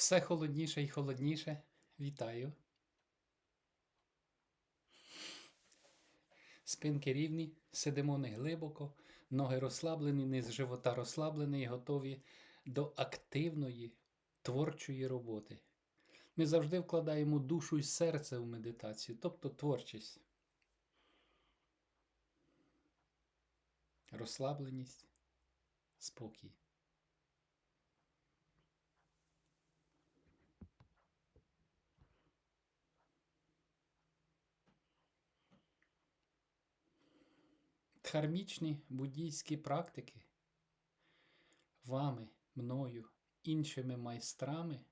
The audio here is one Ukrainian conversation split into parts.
Все холодніше і холодніше. Вітаю. Спинки рівні, сидимо не глибоко, ноги розслаблені, низ живота розслаблений і готові до активної творчої роботи. Ми завжди вкладаємо душу і серце в медитацію, тобто творчість. Розслабленість, спокій. Дхармічні буддійські практики вами, мною, іншими майстрами,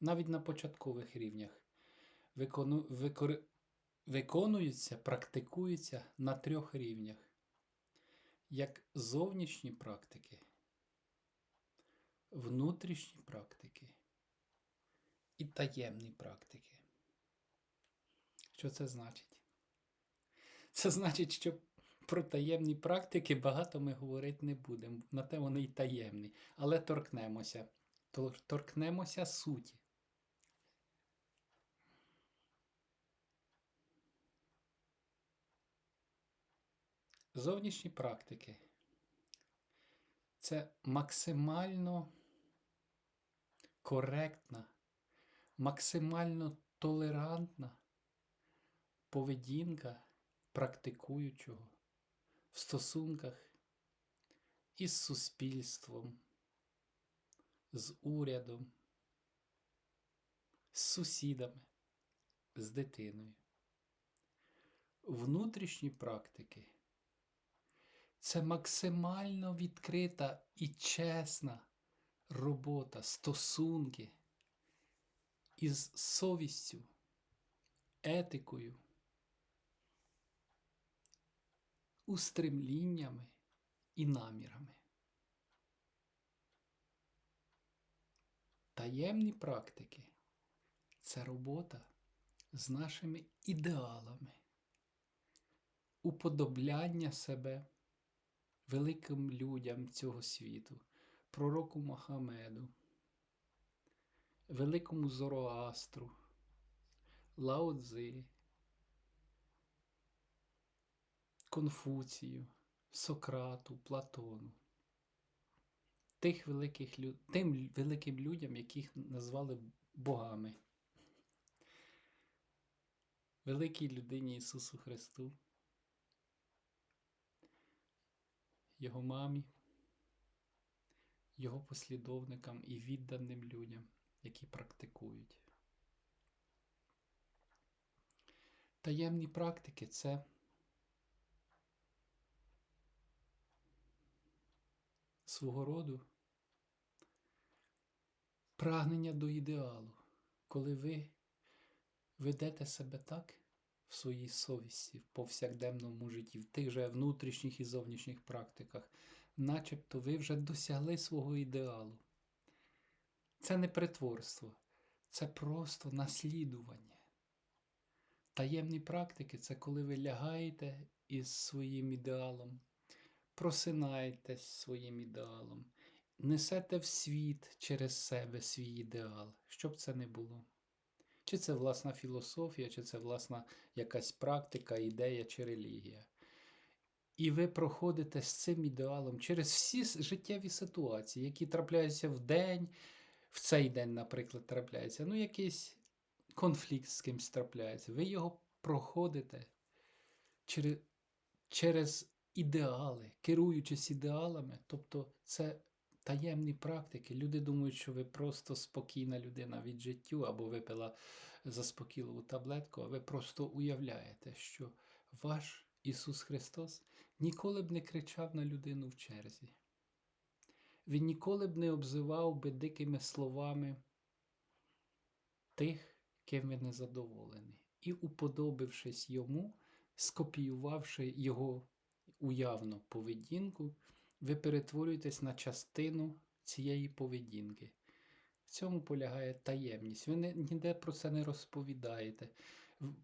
навіть на початкових рівнях, викону, викор- виконуються, практикуються на трьох рівнях. Як зовнішні практики, внутрішні практики і таємні практики. Що це значить? Це значить, що про таємні практики багато ми говорити не будемо. На те вони й таємні. Але торкнемося. Торкнемося суті. Зовнішні практики це максимально коректна, максимально толерантна поведінка практикуючого в стосунках із суспільством, з урядом, з сусідами, з дитиною. Внутрішні практики це максимально відкрита і чесна робота, стосунки із совістю, етикою, устремліннями і намірами. Таємні практики це робота з нашими ідеалами, уподобляння себе великим людям цього світу, пророку Мохамеду, великому Зороастру, Лао Конфуцію, Сократу, Платону. Тих великих. Тим великим людям, яких назвали богами. Великій людині Ісусу Христу, Його мамі, Його послідовникам і відданим людям, які практикують. Таємні практики це свого роду прагнення до ідеалу, коли ви ведете себе так в своїй совісті, в повсякденному житті, в тих же внутрішніх і зовнішніх практиках, начебто ви вже досягли свого ідеалу. Це не притворство, це просто наслідування. Таємні практики це коли ви лягаєте із своїм ідеалом, просинаєтесь своїм ідеалом, несете в світ через себе свій ідеал, щоб це не було. Чи це власна філософія, чи це власна якась практика, ідея чи релігія. І ви проходите з цим ідеалом через всі життєві ситуації, які трапляються в день, в цей день, наприклад, трапляється. Ну, якийсь конфлікт з кимось трапляється. Ви його проходите через, через ідеали, керуючись ідеалами. Тобто це таємні практики. Люди думають, що ви просто спокійна людина від життю або випила заспокійливу таблетку, а ви просто уявляєте, що ваш Ісус Христос ніколи б не кричав на людину в черзі. Він ніколи б не обзивав би дикими словами тих, ким ви незадоволені, і, уподобившись йому, скопіювавши його уявну поведінку, ви перетворюєтесь на частину цієї поведінки. В цьому полягає таємність. Ви ніде про це не розповідаєте.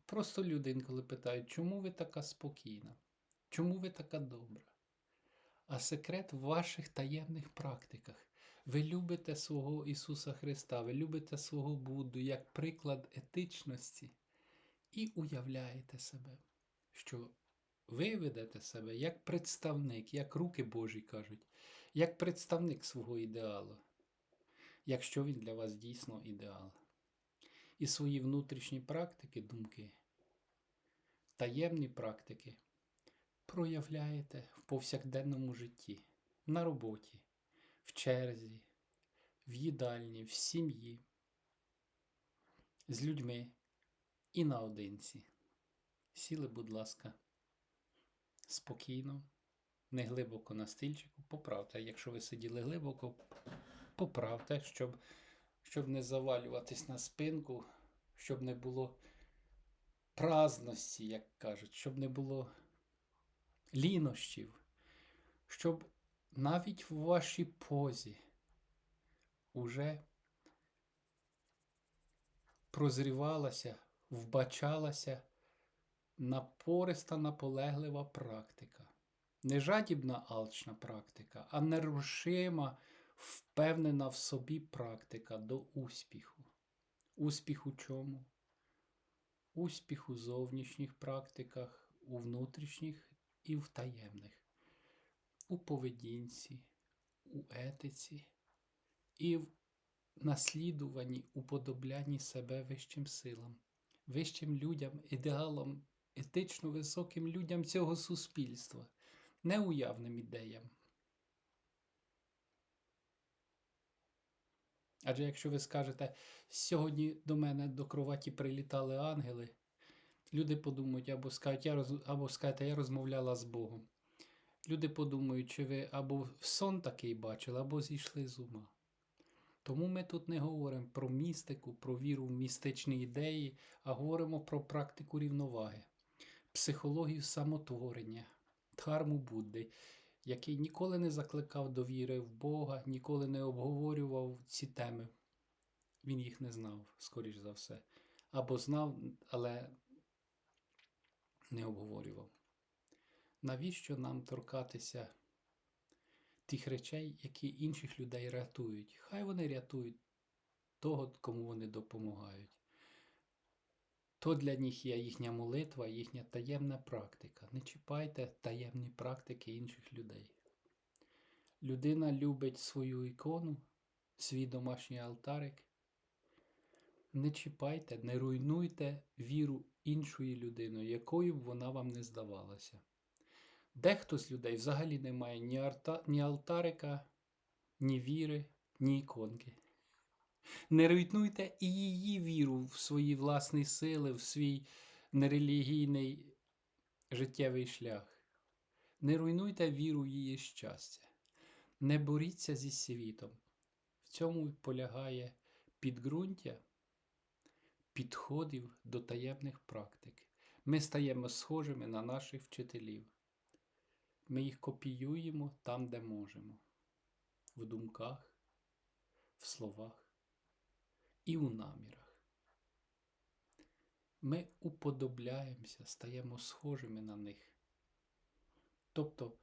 Просто люди інколи питають, чому ви така спокійна? Чому ви така добра? А секрет в ваших таємних практиках. Ви любите свого Ісуса Христа, ви любите свого Будду як приклад етичності і уявляєте себе, що ви ведете себе як представник, як руки Божі кажуть, як представник свого ідеалу, якщо він для вас дійсно ідеал. І свої внутрішні практики, думки, таємні практики проявляєте в повсякденному житті, на роботі, в черзі, в їдальні, в сім'ї, з людьми і наодинці. Сіли, будь ласка, спокійно, не глибоко на стільчику, поправте. Якщо ви сиділи глибоко, поправте, щоб, щоб не завалюватись на спинку, щоб не було праздності, як кажуть, щоб не було лінощів, щоб навіть в вашій позі уже прозрівалася, вбачалася напориста, наполеглива практика. Не жадібна алчна практика, а нерушима, впевнена в собі практика до успіху. Успіх у чому? Успіх у зовнішніх практиках, у внутрішніх і в таємних, у поведінці, у етиці і в наслідуванні, уподоблянні себе вищим силам, вищим людям, ідеалам, етично високим людям цього суспільства, неуявним ідеям. Адже якщо ви скажете, сьогодні до мене до кроваті прилітали ангели, люди подумають або скажуть, я роз... або скажете, я розмовляла з Богом. Люди подумають, чи ви або сон такий бачили, або зійшли з ума. Тому ми тут не говоримо про містику, про віру в містичні ідеї, а говоримо про практику рівноваги, психологію самотворення, дхарму Будди, який ніколи не закликав до віри в Бога, ніколи не обговорював ці теми. Він їх не знав, скоріш за все. Або знав, але не обговорював. Навіщо нам торкатися тих речей, які інших людей рятують? Хай вони рятують того, кому вони допомагають. То для них є їхня молитва, їхня таємна практика. Не чіпайте таємні практики інших людей. Людина любить свою ікону, свій домашній алтарик. Не чіпайте, не руйнуйте віру іншої людини, якою б вона вам не здавалася. Дехто з людей взагалі не має ні, арта, ні алтарика, ні віри, ні іконки. Не руйнуйте і її віру в свої власні сили, в свій нерелігійний життєвий шлях. Не руйнуйте віру в її щастя. Не боріться зі світом. В цьому полягає підґрунтя підходів до таємних практик. Ми стаємо схожими на наших вчителів. Ми їх копіюємо там, де можемо, в думках, в словах і у намірах. Ми уподобляємося, стаємо схожими на них. Тобто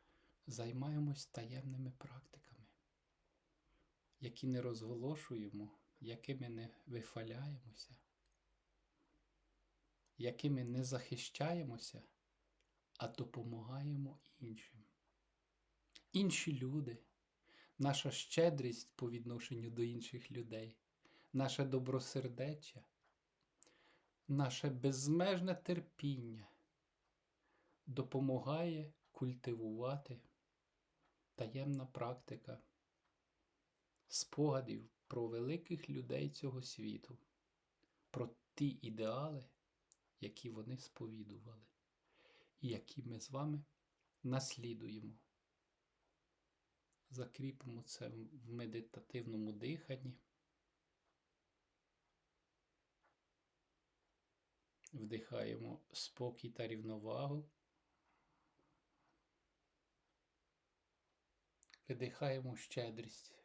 займаємось таємними практиками, які не розголошуємо, якими не вихваляємося, якими не захищаємося, а допомагаємо іншим. Інші люди, наша щедрість по відношенню до інших людей, наше добросердеччя, наше безмежне терпіння допомагає культивувати таємна практика спогадів про великих людей цього світу, про ті ідеали, які вони сповідували, і які ми з вами наслідуємо. Закріпимо це в медитативному диханні. Вдихаємо спокій та рівновагу. Видихаємо щедрість.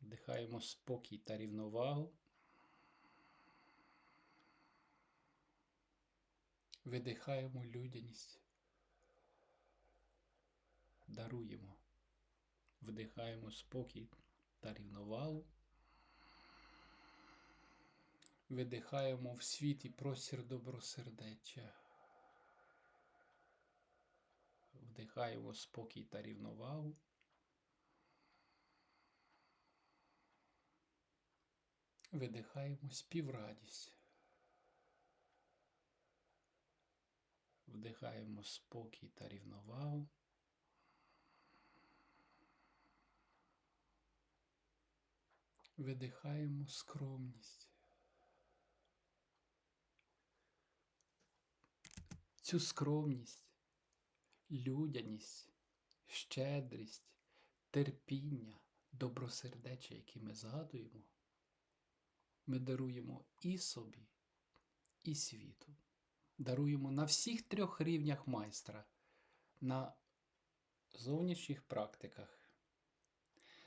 Вдихаємо спокій та рівновагу. Видихаємо людяність. даруємо. Вдихаємо спокій та рівновагу. Видихаємо в світ і простір добросердеччя. Вдихаємо спокій та рівновагу. Видихаємо співрадість. Вдихаємо спокій та рівновагу. Видихаємо скромність. Цю скромність, людяність, щедрість, терпіння, добросердечя, які ми згадуємо, ми даруємо і собі, і світу. Даруємо на всіх трьох рівнях майстра, на зовнішніх практиках,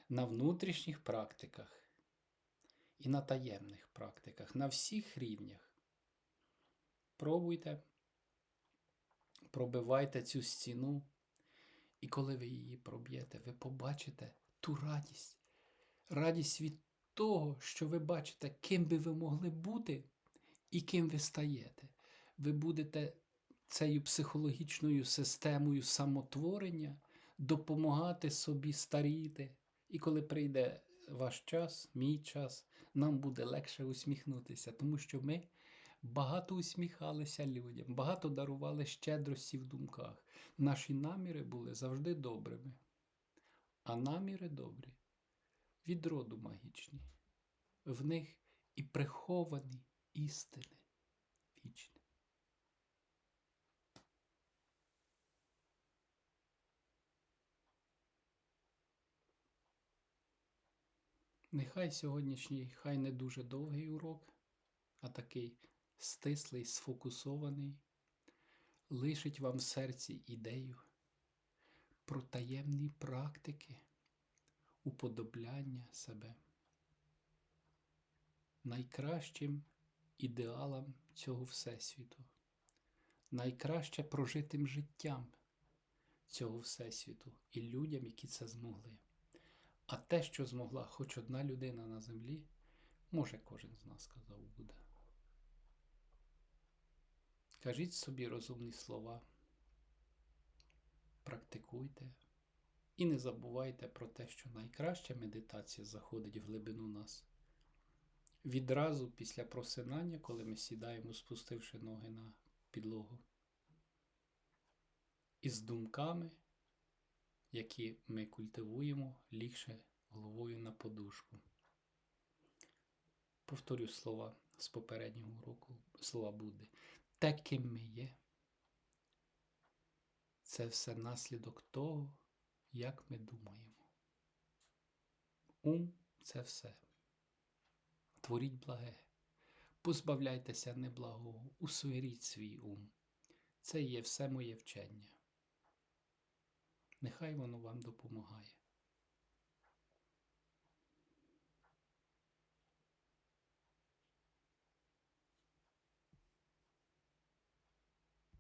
на внутрішніх практиках і на таємних практиках, на всіх рівнях. Пробуйте, пробивайте цю стіну, і коли ви її проб'єте, ви побачите ту радість, радість від того, що ви бачите, ким би ви могли бути і ким ви стаєте. Ви будете цією психологічною системою самотворення допомагати собі старіти. І коли прийде ваш час, мій час, нам буде легше усміхнутися, тому що ми багато усміхалися людям, багато дарували щедрості в думках. Наші наміри були завжди добрими. А наміри добрі від роду магічні. В них і приховані істини вічні. Нехай сьогоднішній, хай не дуже довгий урок, а такий стислий, сфокусований, лишить вам в серці ідею про таємні практики уподобляння себе найкращим ідеалам цього Всесвіту, найкраще прожитим життям цього Всесвіту і людям, які це змогли. А те, що змогла хоч одна людина на землі, може кожен з нас сказав буде. Кажіть собі розумні слова, практикуйте і не забувайте про те, що найкраща медитація заходить в глибину нас. Відразу після просинання, коли ми сідаємо, спустивши ноги на підлогу, і з думками, які ми культивуємо, лігше головою на подушку. Повторю слова з попереднього уроку, слова Будди. Те, ким ми є, це все наслідок того, як ми думаємо. Ум це все. Творіть благе, позбавляйтеся неблагого, усвиріть свій ум. Це є все моє вчення. Нехай воно вам допомагає.